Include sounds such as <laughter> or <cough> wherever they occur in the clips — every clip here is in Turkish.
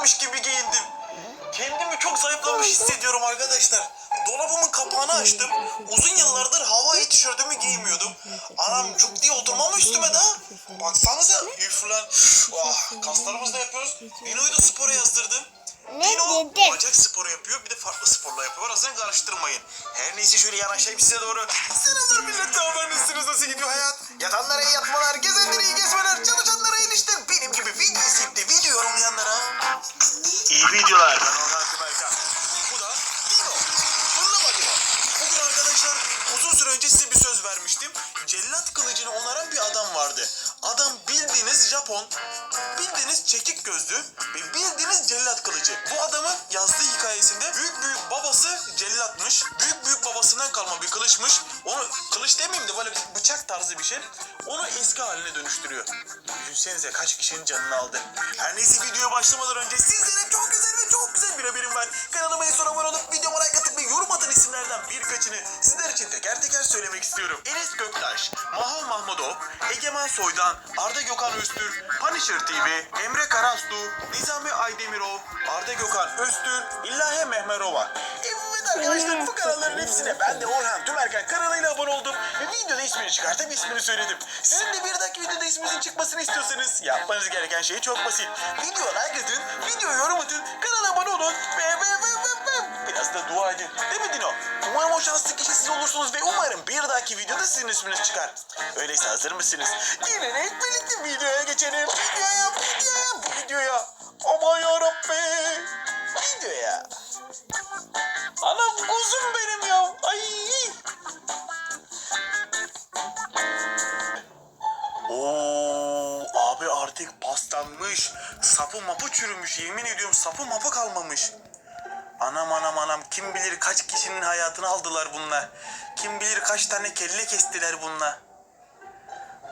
geliyormuş gibi giyindim. Kendimi çok zayıflamış hissediyorum arkadaşlar. Dolabımın kapağını açtım. Uzun yıllardır hava tişörtümü giymiyordum. Anam çok diye oturmam üstüme daha. Baksanıza üf lan. Ah, kaslarımızı da yapıyoruz. Dino'yu da spora yazdırdım. Dedi? bacak sporu yapıyor bir de farklı sporla yapıyor. Arasını karıştırmayın. Her neyse şöyle yanaşayım size doğru. Selamlar millet haber nasıl gidiyor hayat? Yatanlara iyi yatmalar, gezenlere kılıçmış. Onu kılıç demeyeyim de böyle bıçak tarzı bir şey. Onu eski haline dönüştürüyor. Düşünsenize kaç kişinin canını aldı. Her neyse videoya başlamadan önce sizlere çok güzel ve çok güzel bir haberim var. Kanalıma en son abone olup videoma like atıp ve yorum atan isimlerden birkaçını sizler için teker teker söylemek istiyorum. Enes Göktaş, Mahal Mahmudov, Egemen Soydan, Arda Gökhan Öztürk, Punisher TV, Emre Karasu, Nizami Aydemirov, Arda Gökhan Öztürk, İllahi Mehmerova. Evet arkadaşlar bu kanalların hepsine ben de Orhan Tümerken kanalıyla abone oldum ve videoda ismini çıkartıp ismini söyledim. Sizin de bir dahaki videoda isminizin çıkmasını istiyorsanız yapmanız gereken şey çok basit. Video like atın, video yorum atın, kanala abone olun ve ve ve ve ve biraz da dua edin. Değil mi Dino? Umarım o şanslı kişi siz olursunuz ve umarım bir dahaki videoda sizin isminiz çıkar. Öyleyse hazır mısınız? Gelin hep birlikte videoya geçelim. Videoya, videoya, videoya. Aman yarabbim. Sapı mapı kalmamış. Anam anam anam kim bilir kaç kişinin hayatını aldılar bunlar. Kim bilir kaç tane kelle kestiler bunlar.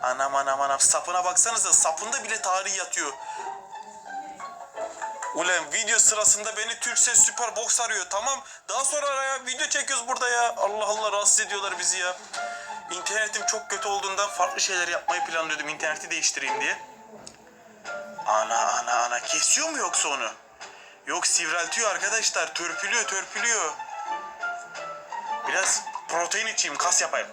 Anam anam anam sapına baksanıza sapında bile tarih yatıyor. Ulan video sırasında beni Türkse Süper Box arıyor tamam. Daha sonra araya video çekiyoruz burada ya. Allah Allah rahatsız ediyorlar bizi ya. İnternetim çok kötü olduğundan farklı şeyler yapmayı planlıyordum interneti değiştireyim diye. Ana ana ana kesiyor mu yoksa onu? Yok sivreltiyor arkadaşlar törpülüyor törpülüyor. Biraz protein içeyim kas yapayım.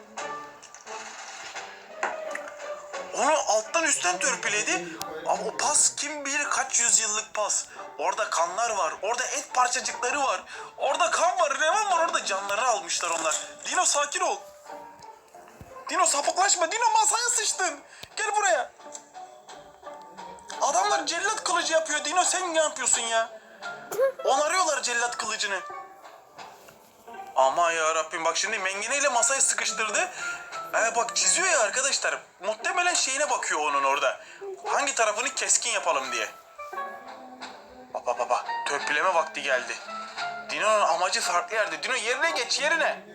Onu alttan üstten törpüledi. Ama o pas kim bilir kaç yüzyıllık pas. Orada kanlar var. Orada et parçacıkları var. Orada kan var. Revan var. Orada canları almışlar onlar. Dino sakin ol. Dino sapıklaşma. Dino masaya sıçtın. Gel buraya. Adamlar cellat kılıcı yapıyor. Dino sen ne yapıyorsun ya? Onarıyorlar cellat kılıcını. Ama ya Rabbim bak şimdi mengeneyle masayı sıkıştırdı. Ee, bak çiziyor ya arkadaşlar. Muhtemelen şeyine bakıyor onun orada. Hangi tarafını keskin yapalım diye. Baba baba törpüleme vakti geldi. Dino'nun amacı farklı yerde. Dino yerine geç yerine.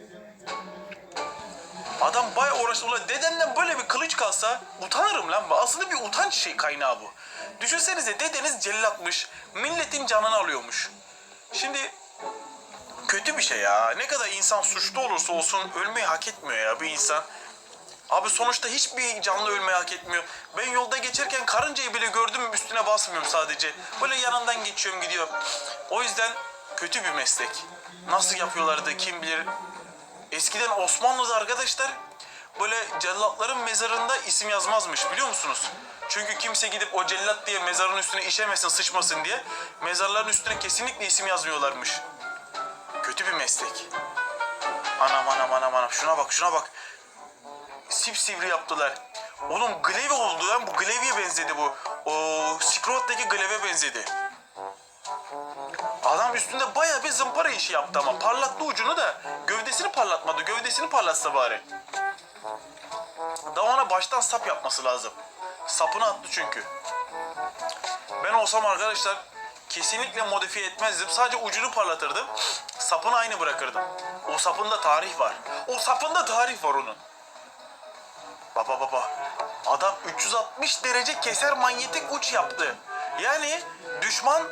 Adam bay uğraştı. Ulan dedenden böyle bir kılıç kalsa utanırım lan. Aslında bir utanç şey kaynağı bu. Düşünsenize dedeniz cellatmış. Milletin canını alıyormuş. Şimdi kötü bir şey ya. Ne kadar insan suçlu olursa olsun ölmeyi hak etmiyor ya bir insan. Abi sonuçta hiçbir canlı ölmeyi hak etmiyor. Ben yolda geçerken karıncayı bile gördüm üstüne basmıyorum sadece. Böyle yanından geçiyorum gidiyorum. O yüzden kötü bir meslek. Nasıl yapıyorlardı kim bilir. Eskiden Osmanlı'da arkadaşlar böyle cellatların mezarında isim yazmazmış biliyor musunuz? Çünkü kimse gidip o cellat diye mezarın üstüne işemesin, sıçmasın diye mezarların üstüne kesinlikle isim yazmıyorlarmış. Kötü bir meslek. Anam anam anam anam şuna bak şuna bak. Sipsivri yaptılar. Oğlum glaive oldu lan bu glaive'ye benzedi bu. O Sprout'taki glaive'e benzedi. Adam üstünde bayağı bir zımpara işi yaptı ama parlattı ucunu da gövdesini parlatmadı. Gövdesini parlatsa bari. Daha ona baştan sap yapması lazım. Sapını attı çünkü. Ben olsam arkadaşlar kesinlikle modifiye etmezdim. Sadece ucunu parlatırdım. Sapını aynı bırakırdım. O sapında tarih var. O sapında tarih var onun. Baba baba. Adam 360 derece keser manyetik uç yaptı. Yani düşman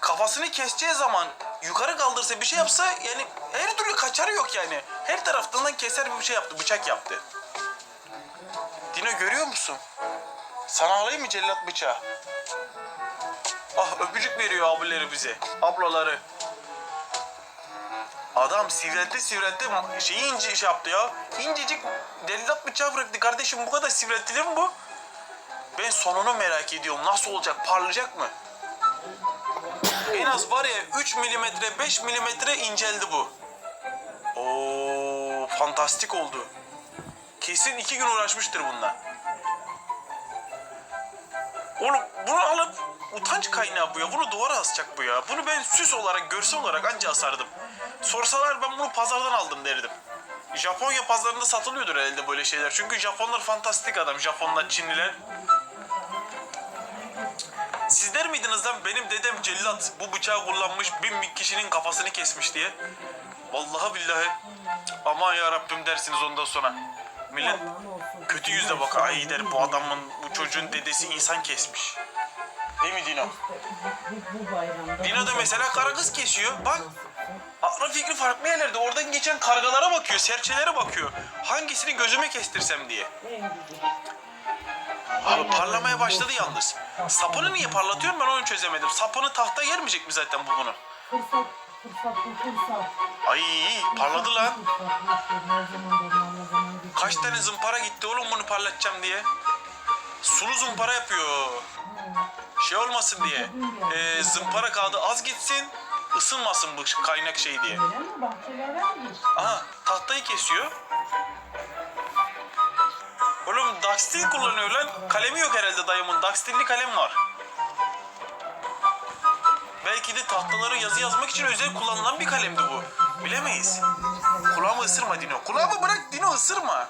kafasını keseceği zaman yukarı kaldırsa bir şey yapsa yani her türlü kaçarı yok yani. Her taraftan keser bir şey yaptı. Bıçak yaptı. Dino görüyor musun? Sana alayım mı cellat bıçağı? Ah öpücük veriyor abileri bize. Ablaları. Adam sivrildi sivrildi şeyi ince şey yaptı ya. İncecik delilat bıçağı bıraktı kardeşim bu kadar sivriltilir mi bu? Ben sonunu merak ediyorum. Nasıl olacak? Parlayacak mı? En az var ya 3 milimetre 5 milimetre inceldi bu. Oo fantastik oldu. Kesin iki gün uğraşmıştır bununla. Oğlum bunu alıp utanç kaynağı bu ya. Bunu duvara asacak bu ya. Bunu ben süs olarak, görsel olarak anca asardım. Sorsalar ben bunu pazardan aldım derdim. Japonya pazarında satılıyordur elde böyle şeyler. Çünkü Japonlar fantastik adam. Japonlar, Çinliler. Siz der miydiniz lan benim dedem cellat bu bıçağı kullanmış bin bin kişinin kafasını kesmiş diye? Vallahi billahi aman ya Rabbim dersiniz ondan sonra. Millet kötü yüzle bakar. Ay der bu adamın bu çocuğun dedesi insan kesmiş. Değil mi Dino? Dino da mesela kara kız kesiyor. Bak aklı fikri farklı yerlerde. Oradan geçen kargalara bakıyor, serçelere bakıyor. Hangisini gözüme kestirsem diye. Abi parlamaya başladı yalnız. Sapını niye parlatıyor ben onu çözemedim. Sapını tahta yermeyecek mi zaten bu bunu? Fırsat, fırsat, fırsat. Ay parladı lan. Kaç tane zımpara gitti oğlum bunu parlatacağım diye. Sulu zımpara yapıyor. Şey olmasın diye. Ee, zımpara kağıdı az gitsin, ısınmasın bu kaynak şey diye. Aha tahtayı kesiyor. Oğlum Daxtil kullanıyor lan. Kalemi yok herhalde dayımın. Daxtilli kalem var. Belki de tahtaları yazı yazmak için özel kullanılan bir kalemdi bu. Bilemeyiz. Kulağımı ısırma Dino. Kulağımı bırak Dino ısırma.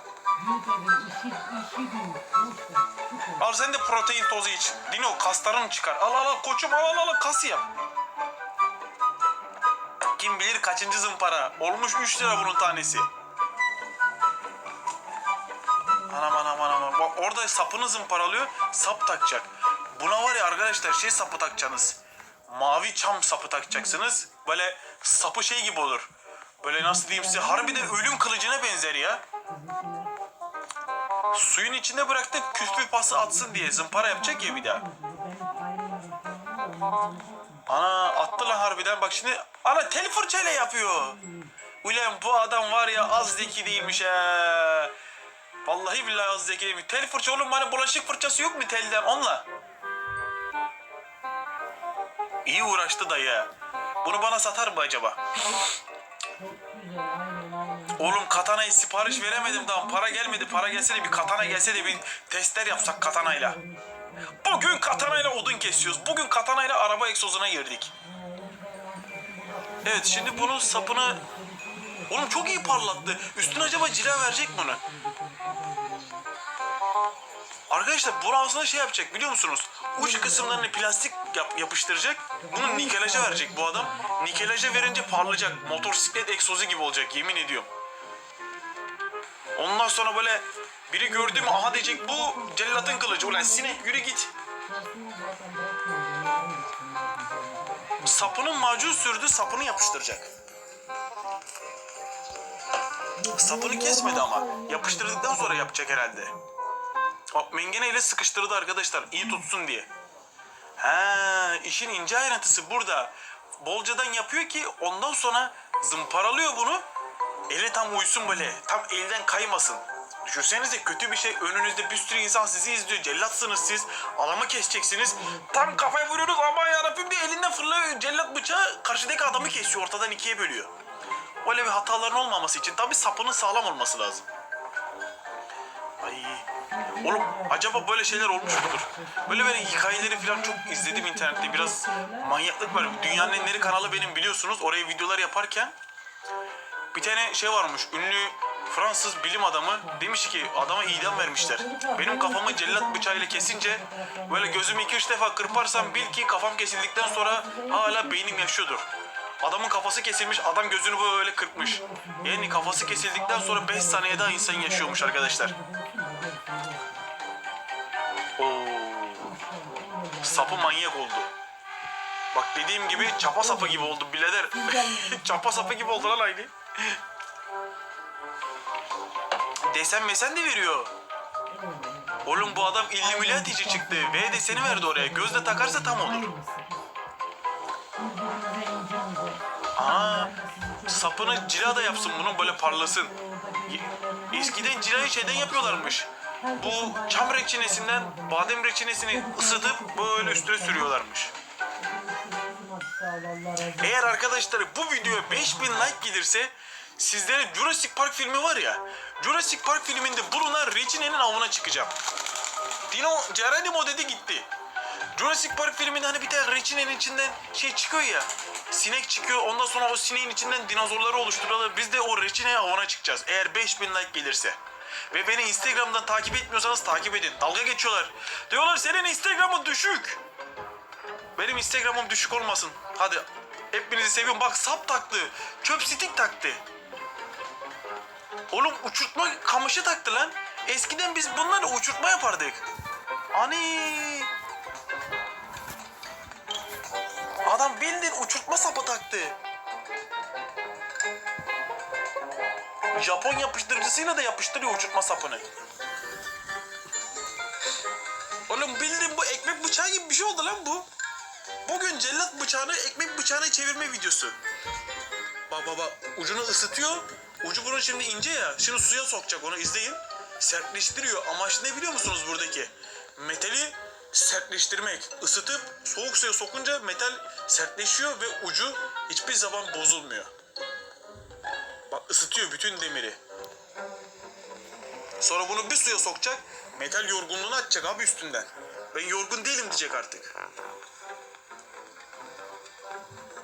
Al sen de protein tozu iç. Dino kasların çıkar. Al al al koçum al al al kas yap. Kim bilir kaçıncı zımpara. Olmuş 3 lira bunun tanesi. Anam anam anam. anam. Bak orada sapını zımparalıyor. Sap takacak. Buna var ya arkadaşlar şey sapı takacaksınız. Mavi çam sapı takacaksınız. Böyle sapı şey gibi olur. Böyle nasıl diyeyim size harbiden ölüm kılıcına benzer ya. Suyun içinde bıraktık küflü pası atsın diye zımpara yapacak ya bir daha. Ana attı lan harbiden bak şimdi ana tel fırçayla yapıyor. Ulan bu adam var ya az zeki değilmiş ha. Vallahi billahi az zeki değilmiş. Tel fırça oğlum bana bulaşık fırçası yok mu telden onunla? İyi uğraştı dayı. Bunu bana satar mı acaba? Oğlum katanayı sipariş veremedim daha para gelmedi. Para gelse de bir katana gelse de bir testler yapsak katanayla. Bugün katanayla odun kesiyoruz. Bugün katanayla araba egzozuna girdik. Evet şimdi bunun sapını... Oğlum çok iyi parlattı. Üstüne acaba cila verecek mi bunu? Arkadaşlar bunu aslında şey yapacak biliyor musunuz? Uç kısımlarını plastik yap- yapıştıracak. Bunu nikelaja verecek bu adam. Nikelaja verince parlayacak. Motosiklet egzozu gibi olacak yemin ediyorum. Ondan sonra böyle biri gördü mü aha diyecek bu cellatın kılıcı. Ulan sinek yürü git. Sapının macun sürdü sapını yapıştıracak. Sapını kesmedi ama. Yapıştırdıktan sonra yapacak herhalde. Bak mengeneyle sıkıştırdı arkadaşlar iyi tutsun diye. Ha, işin ince ayrıntısı burada. Bolcadan yapıyor ki ondan sonra zımparalıyor bunu. Eli tam uysun böyle. Tam elden kaymasın. Düşünsenize kötü bir şey önünüzde bir sürü insan sizi izliyor. Cellatsınız siz. Adamı keseceksiniz. Tam kafaya vuruyoruz aman yarabbim diye elinden fırlıyor. Cellat bıçağı karşıdaki adamı kesiyor. Ortadan ikiye bölüyor. Öyle bir hataların olmaması için tabii sapının sağlam olması lazım. Ay. Oğlum acaba böyle şeyler olmuş mudur? Böyle böyle hikayeleri falan çok izledim internette. Biraz manyaklık var. Dünyanın Enleri kanalı benim biliyorsunuz. Oraya videolar yaparken bir tane şey varmış. Ünlü Fransız bilim adamı demiş ki adama idam vermişler. Benim kafamı cellat bıçağıyla kesince böyle gözümü iki üç defa kırparsam bil ki kafam kesildikten sonra hala beynim yaşıyordur. Adamın kafası kesilmiş, adam gözünü böyle kırpmış. Yani kafası kesildikten sonra 5 saniye daha insan yaşıyormuş arkadaşlar. Sapı manyak oldu. Bak dediğim gibi çapa sapı gibi oldu birader. <laughs> çapa sapı gibi oldu lan aynı. Desen mesen de veriyor. Oğlum bu adam illümilatici çıktı. V deseni verdi oraya. Gözle takarsa tam olur. Aa, sapını cila da yapsın bunun böyle parlasın. Eskiden cilayı şeyden yapıyorlarmış. Bu çam reçinesinden badem reçinesini ısıtıp böyle üstüne sürüyorlarmış. Eğer arkadaşlar bu videoya 5000 like gelirse sizlere Jurassic Park filmi var ya Jurassic Park filminde bulunan reçinenin avına çıkacağım. Dino Geronimo dedi gitti. Jurassic Park filminde hani bir tane reçinenin içinden şey çıkıyor ya. Sinek çıkıyor ondan sonra o sineğin içinden dinozorları oluşturuyorlar. Biz de o reçineye avına çıkacağız. Eğer 5000 like gelirse. Ve beni Instagram'dan takip etmiyorsanız takip edin. Dalga geçiyorlar. Diyorlar senin Instagram'ın düşük. Benim Instagram'ım düşük olmasın. Hadi hepinizi seviyorum. Bak sap taktı. Çöp stik taktı. Oğlum uçurtma kamışı taktı lan. Eskiden biz bunlarla uçurtma yapardık. Ani. Adam bildiğin uçurtma sapı taktı. Japon yapıştırıcısıyla da yapıştırıyor uçurtma sapını. Oğlum bildiğin bu ekmek bıçağı gibi bir şey oldu lan bu. Bugün cellat bıçağını ekmek bıçağına çevirme videosu. Bak bak bak ucunu ısıtıyor. Ucu bunun şimdi ince ya. Şimdi suya sokacak onu izleyin. Sertleştiriyor. Amaç ne biliyor musunuz buradaki? Metali sertleştirmek. Isıtıp soğuk suya sokunca metal sertleşiyor ve ucu hiçbir zaman bozulmuyor. Isıtıyor bütün demiri. Sonra bunu bir suya sokacak. Metal yorgunluğunu atacak abi üstünden. Ben yorgun değilim diyecek artık.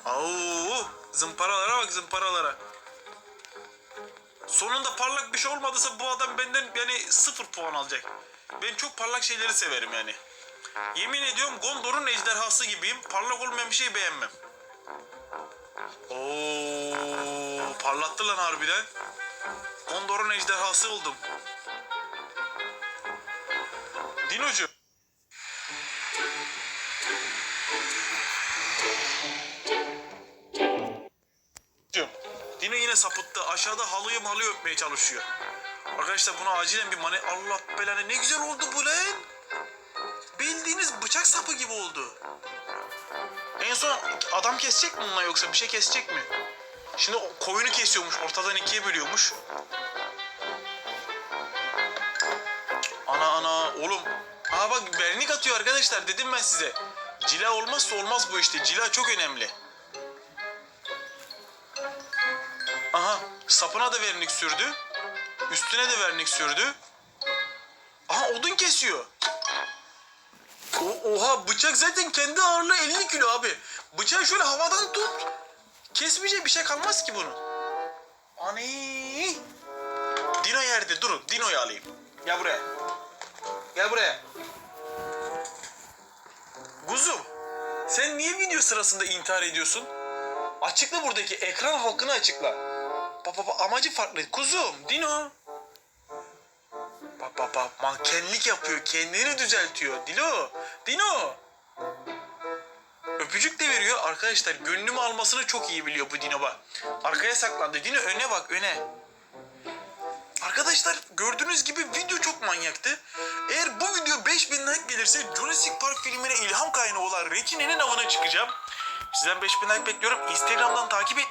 Au, zımparalara bak zımparalara. Sonunda parlak bir şey olmadıysa bu adam benden yani sıfır puan alacak. Ben çok parlak şeyleri severim yani. Yemin ediyorum Gondor'un ejderhası gibiyim. Parlak olmayan bir şey beğenmem. Oo, parlattı lan harbiden. Gondor'un ejderhası oldum. Dinocu. Dino yine sapıttı. Aşağıda halıyı malıyı öpmeye çalışıyor. Arkadaşlar buna acilen bir mani... Allah belanı ne güzel oldu bu lan. Bildiğiniz bıçak sapı gibi oldu. En son adam kesecek mi bununla yoksa bir şey kesecek mi? Şimdi koyunu kesiyormuş. Ortadan ikiye bölüyormuş. Ana ana oğlum. Aa bak vernik atıyor arkadaşlar dedim ben size. Cila olmazsa olmaz bu işte. Cila çok önemli. Aha sapına da vernik sürdü. Üstüne de vernik sürdü. Aha odun kesiyor. Oha bıçak zaten kendi ağırlığı 50 kilo abi. Bıçağı şöyle havadan tut. Kesmeyecek bir şey kalmaz ki bunun. Ani. Dino yerde durun. Dino'yu alayım. Gel buraya. Gel buraya. Kuzum. Sen niye video sırasında intihar ediyorsun? Açıkla buradaki ekran halkını açıkla. Bak bak bak, amacı farklı. Kuzum, Dino. Bak bak mankenlik yapıyor. Kendini düzeltiyor. Dilo. Dino. Öpücük de veriyor. Arkadaşlar gönlümü almasını çok iyi biliyor bu Dino bak. Arkaya saklandı. Dino öne bak öne. Arkadaşlar gördüğünüz gibi video çok manyaktı. Eğer bu video 5000 like gelirse Jurassic Park filmine ilham kaynağı olan Rekine'nin avına çıkacağım. Sizden 5000 like bekliyorum. Instagram'dan takip et.